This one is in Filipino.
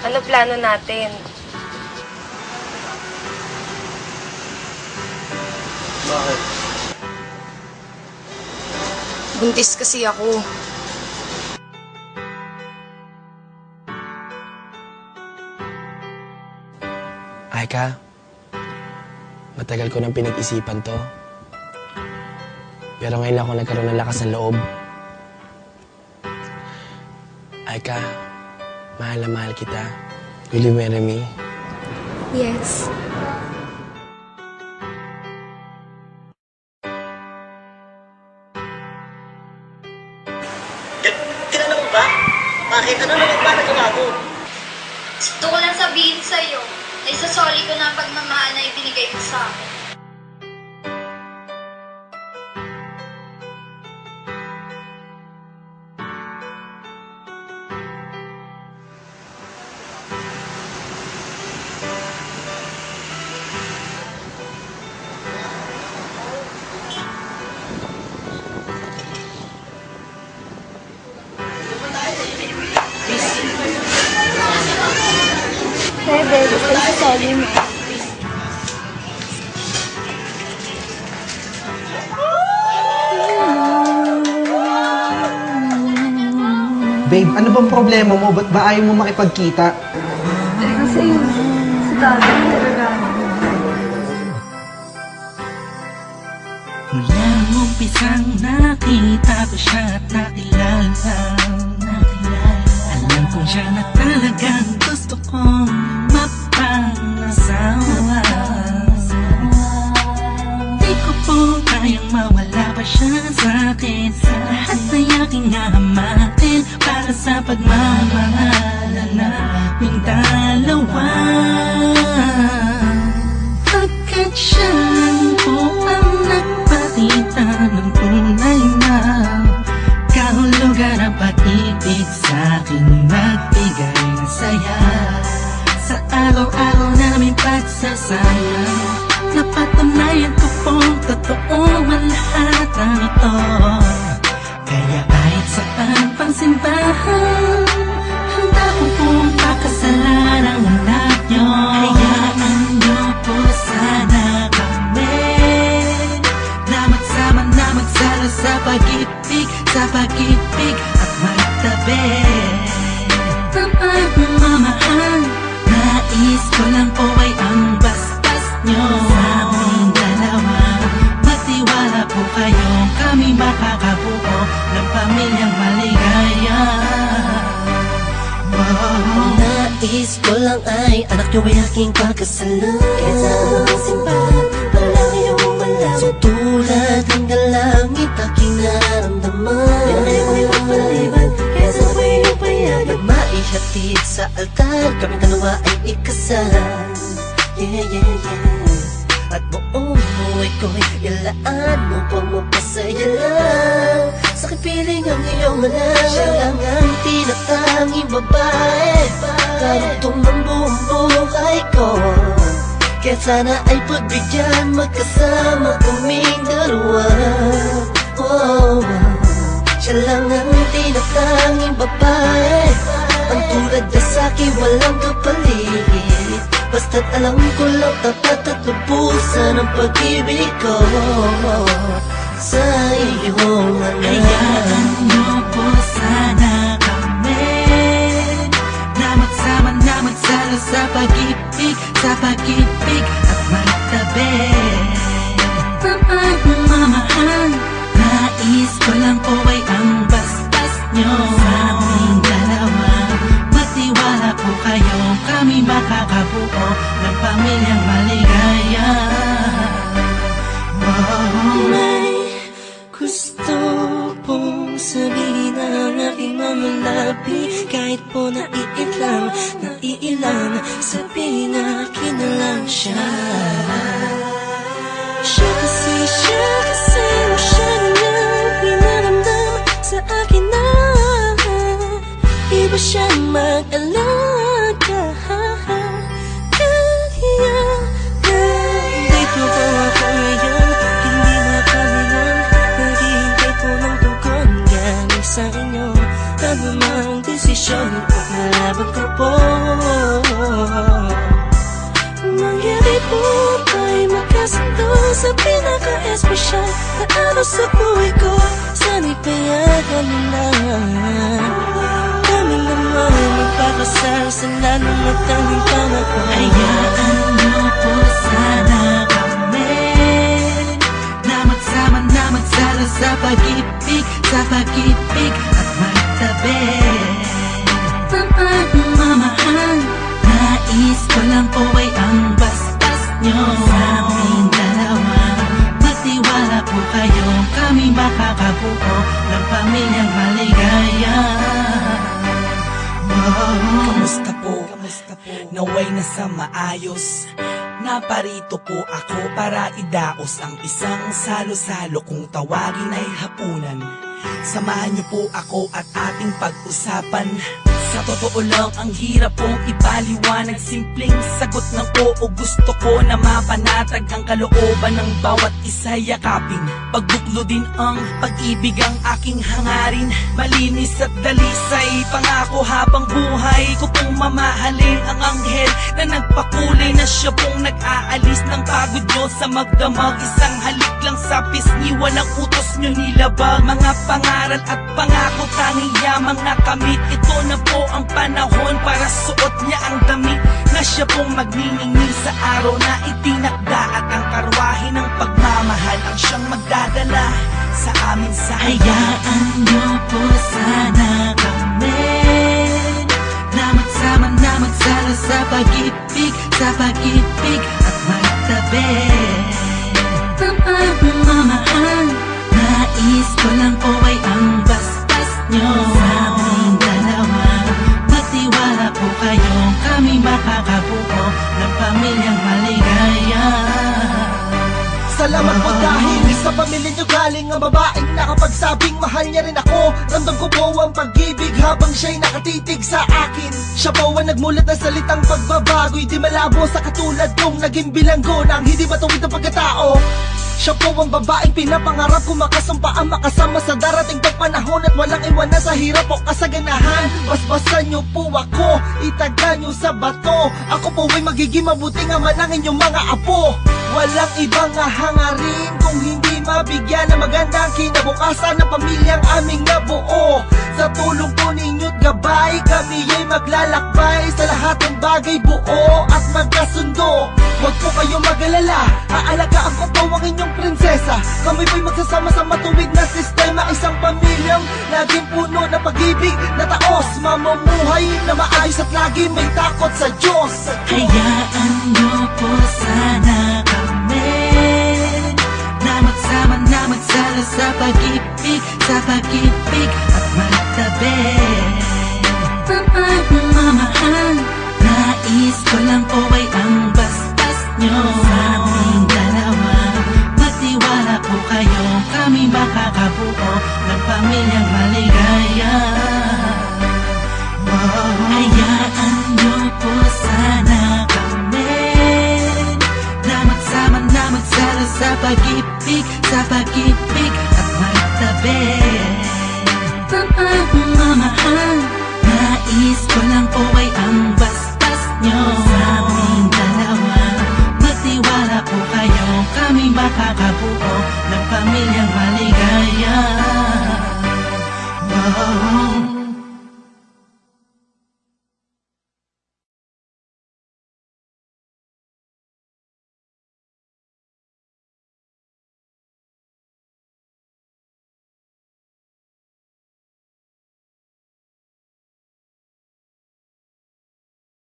Ano plano natin? Bakit? Buntis kasi ako. Aika, matagal ko nang pinag-isipan to. Pero ngayon lang ako nagkaroon ng lakas ng loob. Aika, mahal na mahal kita. Will you marry me? Yes. Kilala mo ba? Bakit? Ano naman ba nagawa mo? Gusto ko lang sabihin sa'yo na isasoli ko na ang pagmamahal na ibinigay mo sa akin. Mo. Babe, ano bang problema mo? Ba't ba ayaw mo makipagkita? Kasi si daddy talaga. Mula umpisang nakita ko siya at nakilala, nakilala. Alam ko siya na talagang pag-ibig Sa pag-ibig at magtabi. Ng pagmamahal Nais ko lang po ay ang bastas nyo Sa aming dalawa Magtiwala po kayo. Kami makakabuo Ng pamilyang maligaya. Wow. Nais ko lang ay anak niyo ay aking pagkasalan Kaysa ang simbahan, Maihatid sa altar, kami dalawa ay ikasal. Yeah, yeah, yeah. At buong buhay ko'y ilaan mo pa mapasaya lang. Sa kipiling ang iyong anak Siya lang ang tinatanging babae. Karugtong ng buong buhay ko. Kaya sana ay pagbigyan Magkasama kaming dalawa. Oh, Siya lang ang tinatanging babae Ang tulad na sa'kin walang kapalit. Basta't alam ko lang tapat at lubusan ang pag-ibig ko. Sa iyong anak. Hayaan nyo po sana kami. Na magsama na magsalo sa pag-ibig Sa pag-ibig at magtabi. Ng pagmamahal Kahit po sa pinaka-espesyal na araw sa buhay ko. Sana'y payagan mo na Kami naman ay magpapasal sa lalo magtanging pangako. Hayaan mo po sana kami Na magsama na magsalo sa pag-ibig, sa pag-ibig. Pamilyang maligaya. Kamusta po? Kamusta po? Naway nasa maayos. Naparito po ako para idaos ang isang salo-salo kung tawagin ay hapunan. Samahan niyo po ako at ating pag-usapan Sa totoo lang ang hirap pong ipaliwanag Simpleng sagot ng oo gusto ko na mapanatag Ang kalooban ng bawat isa. Yakapin Pagbuklo din ang pag-ibig ang aking hangarin. Malinis at dalisay Pangako habang buhay ko pong mamahalin Ang anghel na nagpakulay na siya pong nag-aalis Ng pagod nyo sa magdamag. Isang halik lang sa pisngi Walang utos nyo nilabag. Mga pangaral at pangako Tanging yamang nakamit Ito na po ang panahon Para suot niya ang damit Na siya pong magniningning sa araw na itinakda At ang karwahe ng pagmamahal Ang siyang magdadala sa amin sa Hayaan niyo po sana kami. Na magsama na magsalo sa pag-ibig Sa pag-ibig at magtabi. Ng pagmamahal Nais ko lang po ay ang bastas nyo ng pamilyang maligaya Salamat po dahil sa pamilya niyo. Galing ang babaeng nakapagsabing mahal niya rin ako. Ramdam ko po ang pag-ibig habang siya'y nakatitig sa akin. Siya po ang nagmulat ng salitang pagbabago'y di malabo sa katulad kong naging bilanggo ng hindi matuwid ang pagkatao. Siya po ang babaeng pinapangarap ko makasumpa ang makasama sa darating pang panahon At walang iwanan sa hirap o kasaganahan. Basbasan niyo po ako, itaga niyo sa bato. Ako po ay magiging mabuting ama ng inyong mga apo. Walang ibang hangarin kung hindi mabigyan ng magandang kinabukasan ng pamilyang aming nabuo. Sa tulong po ninyo't gabay, kami ay maglalakbay Sa lahat ng bagay buo at magkasundo. Huwag po kayong mag-alala, aalagaan ko po ang inyong prinsesa. Kami po'y magsasama sa matuwid na sistema Isang pamilyang laging puno ng pag-ibig na taos. Mamumuhay na maayos at lagi may takot sa Diyos. Hayaan niyo po sana Sa pag-ibig at magtabi. Ng pagmamahal Nais ko lang po ay ang bastas nyo Sa aming dalawa Magtiwala po kayo. Kami makakabuo ng pamilyang maligaya. Hayaan niyo po sana kami. Na magsama na magsalo sa pag-ibig Sa pag-ibig at magtabi Ng